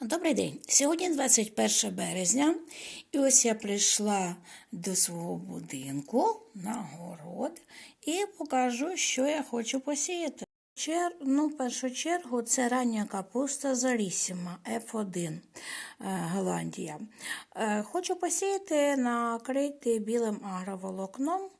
Добрий день. Сьогодні 21 березня, і ось я прийшла до свого будинку на город і покажу, що я хочу посіяти. Чер... Ну, в першу чергу це рання капуста Залісіма F1 е, Голландія. Е, Хочу посіяти, накрити білим агроволокном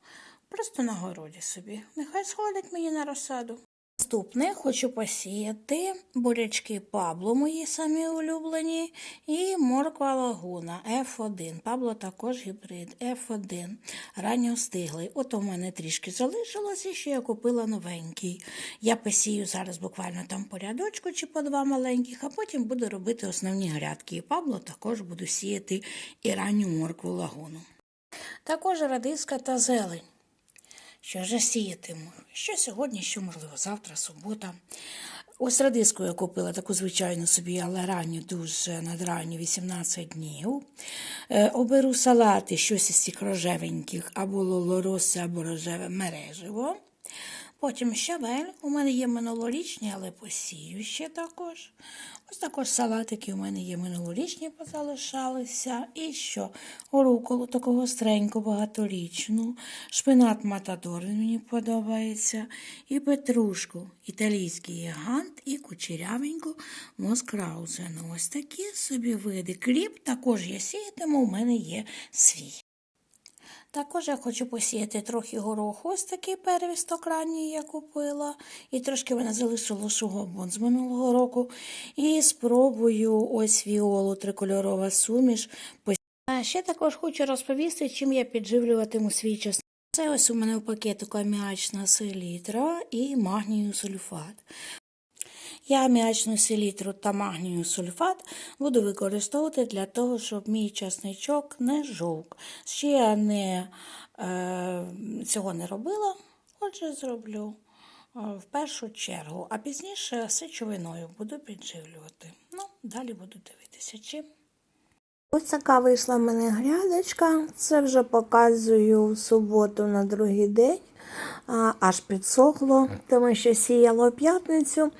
просто на городі собі. Нехай сходить мені на розсаду. Наступне хочу посіяти бурячки Пабло, мої самі улюблені, і морква лагуна F1. Пабло також гібрид F1. Ранньо стиглий. От у мене трішки залишилося, що я купила новенький. Я посію зараз буквально там по рядочку чи по два маленьких, а потім буду робити основні грядки. І Пабло також буду сіяти і ранню моркву лагуну. Також радиска та зелень. Що вже сіятиму? Що сьогодні, що можливо, завтра, субота. Ось радиску я купила таку звичайну собі, але ранню, дуже надранню, 18 днів. Е, оберу салати, щось із цих рожевеньких, або лолороси, або рожеве мереживо. Потім щавель. У мене є минулорічні, але посію ще також. Ось також салатики у мене є минулорічні, позалишалися. І що? Руколу такого гостреньку, багаторічну. Шпинат матадор мені подобається. І петрушку, італійський гігант і кучерявеньку москраузену. Ось такі собі види. Кріп також я сіятиму, у мене є свій. Також я хочу посіяти трохи гороху, ось такий первісток ранній я купила. І трошки мене залишило шугобон з минулого року. І спробую ось віолу трикольорова суміш. А ще також хочу розповісти, чим я підживлюватиму свій час. Це ось у мене в пакетику аміачна селітра і магнію сульфат. Я аміачну селітру та магнію сульфат буду використовувати для того, щоб мій часничок не жовк. Ще я не, е, цього не робила, отже, зроблю е, в першу чергу, а пізніше сечовиною буду підживлювати. Ну, далі буду дивитися, чим. Ось така вийшла в мене грядочка. Це вже показую в суботу на другий день. Аж підсохло, тому що сіяло п'ятницю,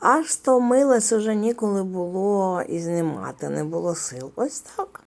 аж стомилось уже ніколи було і знімати, не було сил. Ось так.